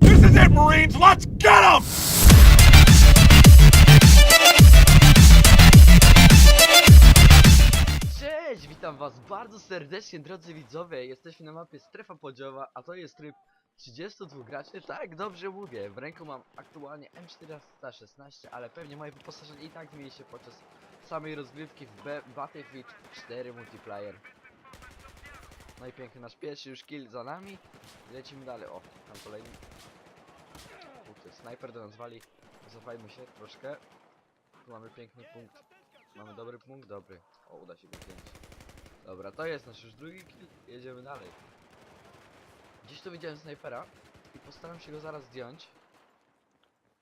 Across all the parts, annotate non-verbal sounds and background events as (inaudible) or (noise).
This is it, Marines! Let's get them! Cześć, witam was bardzo serdecznie drodzy widzowie, jesteśmy na mapie strefa podzioła, a to jest tryb 32 graczy, tak dobrze mówię, w ręku mam aktualnie M416, ale pewnie moje wyposażenie i tak zmieni się podczas samej rozgrywki w Battlefield 4 multiplayer. No i piękny nasz pierwszy już kill za nami, lecimy dalej, o, tam kolejny, Kurczę, snajper do nas wali, cofajmy się troszkę, tu mamy piękny punkt, mamy dobry punkt, dobry, o, uda się go zdjąć. Dobra, to jest nasz już drugi kill. Jedziemy dalej. Gdzieś tu widziałem snajpera i postaram się go zaraz zdjąć.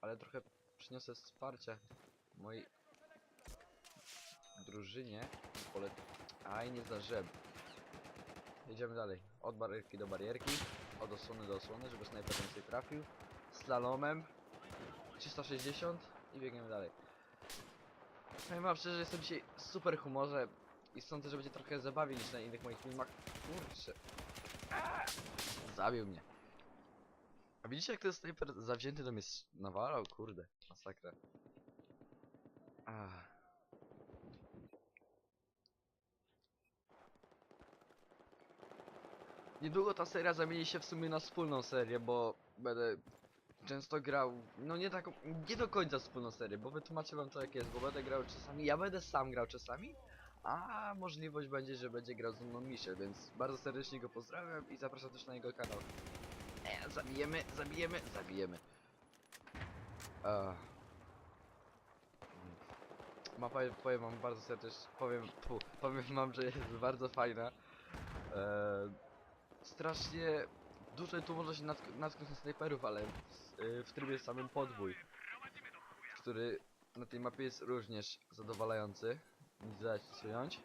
Ale trochę przyniosę wsparcia mojej drużynie. Pole... Aj, nie zdążyłem. Jedziemy dalej. Od barierki do barierki. Od osłony do osłony, żeby snajper więcej trafił. Slalomem. 360 i biegniemy dalej. Powiem wam szczerze, że jestem dzisiaj w super humorze i sądzę, że będzie trochę zabawiej niż na innych moich filmach. Kurczę. Zabił mnie. A widzicie jak ten snajper zawzięty do mnie nawalał? Kurde, masakra. Ach. Niedługo ta seria zamieni się w sumie na wspólną serię, bo będę często grał, no nie taką, nie do końca wspólną serię, bo wytłumaczę wam to jak jest, bo będę grał czasami, ja będę sam grał czasami, a możliwość będzie, że będzie grał ze mną Michel, więc bardzo serdecznie go pozdrawiam i zapraszam też na jego kanał. E, zabijemy, zabijemy, zabijemy. Ach. Mapa, powiem wam bardzo serdecznie, powiem, powiem wam, że jest bardzo fajna. E, strasznie dużo tu można się natk natknąć na snajperów, ale w, y, w trybie samym podwój, który na tej mapie jest również zadowalający. Nic dać przyjąć.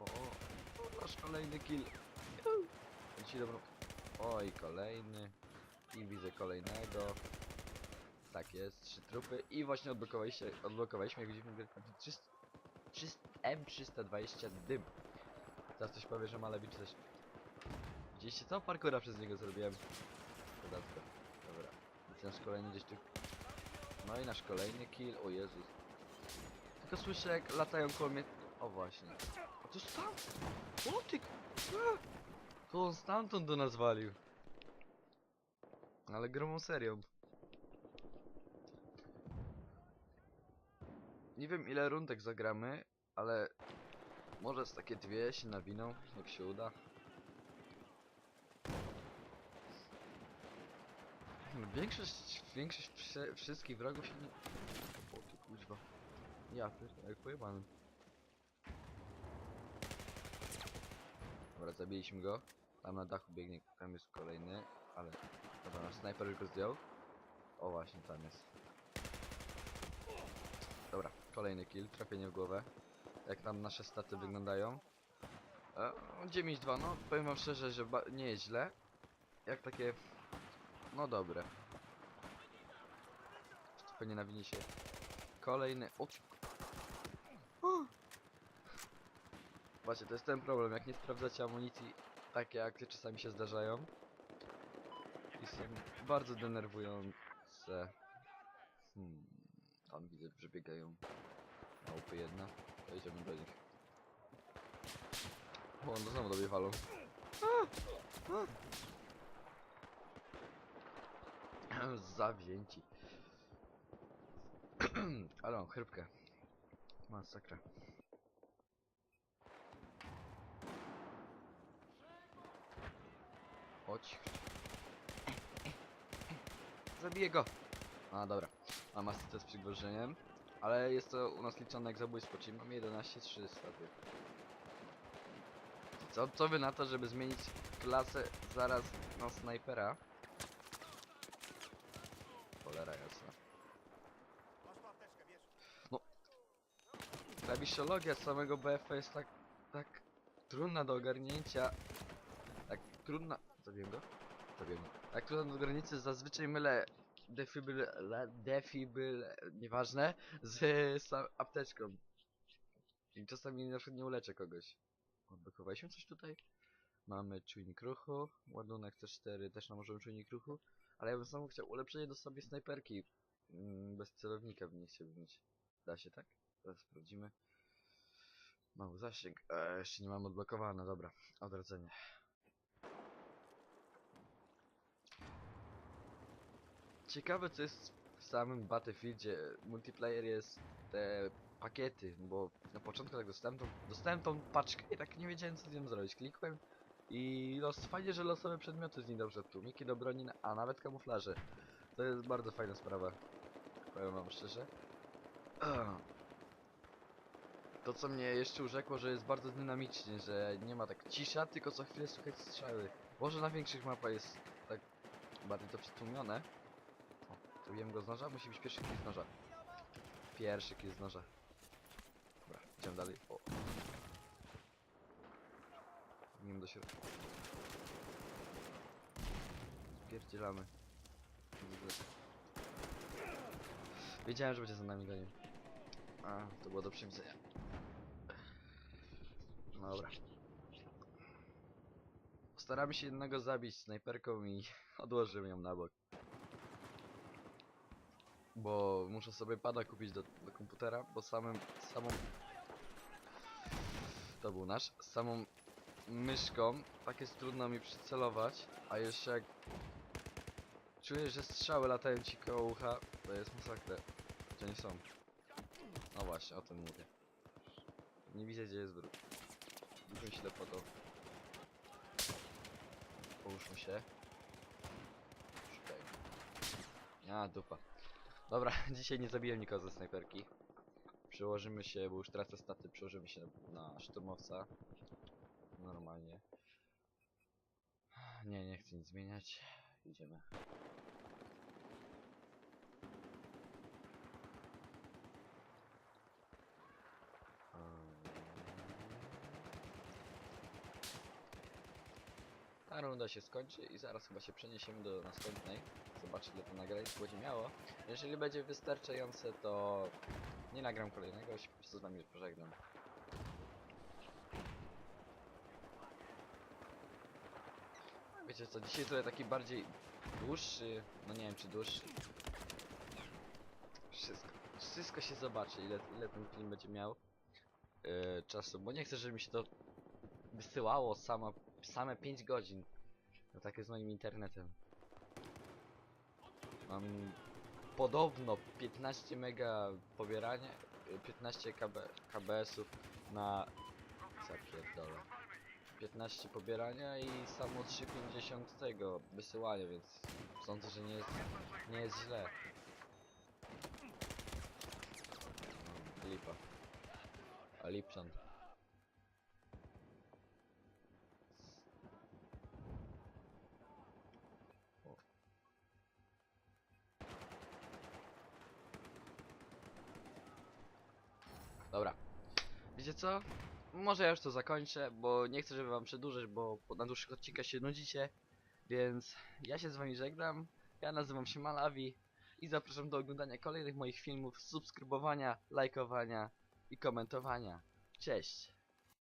O, o, nasz kolejny kill. Ci dobrą. Oj, kolejny. I widzę kolejnego. Tak jest, trzy trupy. I właśnie odblokowaliśmy, odblokowaliśmy jak widzimy, wielką 300, 300, M320 dym. Teraz ktoś powie, że ma czy coś. Widzieliście co? Parkura przez niego zrobiłem. Dodatko. Dobra. Więc nasz kolejny gdzieś tu. No i nasz kolejny kill. O Jezus. Tylko słyszę jak latają koło mnie. O właśnie. A to stamtąd! O ty! To on stamtąd do nas walił. Ale gromą serią. Nie wiem ile rundek zagramy, ale może z takie dwie się nawiną, jak się uda. Większość, większość wsze, wszystkich wrogów się nie... O ty kuźwa. Ja pierdolę, jak pojebany. Dobra, zabiliśmy go. Tam na dachu biegnie, tam jest kolejny, ale... Dobra, nasz snajper już go zdjął. O właśnie, tam jest. Dobra, kolejny kill, trafienie w głowę. Jak tam nasze staty wyglądają. E, 9-2, no powiem wam szczerze, że nie jest źle. Jak takie... No dobre. Pewnie nawinie się kolejny... O! Właśnie, to jest ten problem, jak nie sprawdzacie amunicji, takie akcje czasami się zdarzają. I są bardzo denerwujące. Hmm, tam widzę, że biegają małpy jedna. Pojedziemy do nich. O, no znowu do mnie walą. Zawzięci. Ale mam chrypkę. Masakra. Chodź. Zabiję go. A dobra. Mam asystę z przygwożdżeniem. Ale jest to u nas liczone jak zabójstwo, czyli mam 11300. ty. Co, co wy na to, żeby zmienić klasę zaraz na snajpera? Cholera jasna. No. Klawiszologia samego BF jest tak, tak trudna do ogarnięcia. Tak trudna... Zabiłem go? Zabiłem go. Tak trudna do ogarnięcia, zazwyczaj mylę defibyl... la- defibyl... nieważne, z sam apteczką. I czasami na przykład nie uleczę kogoś. Odblokowaliśmy coś tutaj? Mamy czujnik ruchu, ładunek C4 też nam możemy czujnik ruchu, ale ja bym sam chciał ulepszenie do sobie snajperki. Mm, Bez celownika bym nie chciał mieć. Da się tak? Teraz sprawdzimy. Mały zasięg. E, jeszcze nie mam odblokowane, dobra. Odrodzenie. Ciekawe co jest w samym Battlefieldzie. Multiplayer jest te pakiety, bo na początku tak dostałem tą, dostałem tą paczkę i tak nie wiedziałem co z nią zrobić. Klikłem i los, fajnie, że losowe przedmioty z niej dobrze tłumiki do broni, a nawet kamuflaże. To jest bardzo fajna sprawa. Powiem wam szczerze. (clears throat) To co mnie jeszcze urzekło, że jest bardzo dynamicznie, że nie ma tak cisza, tylko co chwilę słychać strzały. Może na większych mapach jest tak bardziej to przytłumione. Wiem go z noża, musi być pierwszy kill z noża. Pierwszy kill z noża. Dobra, idziemy dalej. O. Nim do środka. Spierdzielamy. Wiedziałem, że będzie za nami gonił. A, to było do przewidzenia. Dobra. Postaramy się jednego zabić snajperką i (laughs) odłożymy ją na bok. Bo muszę sobie pada kupić do, do komputera, bo samym, samą... To był nasz. Samą myszką tak jest trudno mi przycelować, a jeszcze jak czuję, że strzały latają ci koło ucha, to jest masakra. Gdzie nie są? No właśnie, o tym mówię. Nie widzę gdzie jest wróg. Widzę ślepotą. Połóżmy się. Szukaj. A, dupa. Dobra, (laughs) dzisiaj nie zabiłem nikogo ze snajperki. Przełożymy się, bo już tracę staty, przełożymy się na, szturmowca. Normalnie. (sighs) Nie, nie chcę nic zmieniać. Idziemy. Ta runda się skończy i zaraz chyba się przeniesiemy do następnej. Zobaczyć ile to nagranie będzie miało. Jeżeli będzie wystarczające, to nie nagram kolejnego, się po prostu z pożegnam. Wiecie co, dzisiaj trochę taki bardziej dłuższy, no nie wiem czy dłuższy. Wszystko, wszystko się zobaczy, ile, ile ten film będzie miał yy, czasu, bo nie chcę, żeby mi się to wysyłało sama, same 5 godzin. No tak jest moim internetem. Mam podobno 15 mega pobierania, y, 15 KB, KBS-ów na... Zapierdolę. 15 pobierania i samo 3,50 tego wysyłania, więc sądzę, że nie jest, nie jest źle. No, lipa. A Lipson. Co? Może ja już to zakończę, bo nie chcę, żeby wam przedłużyć, bo na dłuższych odcinkach się nudzicie. Więc ja się z wami żegnam. Ja nazywam się Malawi i zapraszam do oglądania kolejnych moich filmów, subskrybowania, lajkowania i komentowania. Cześć!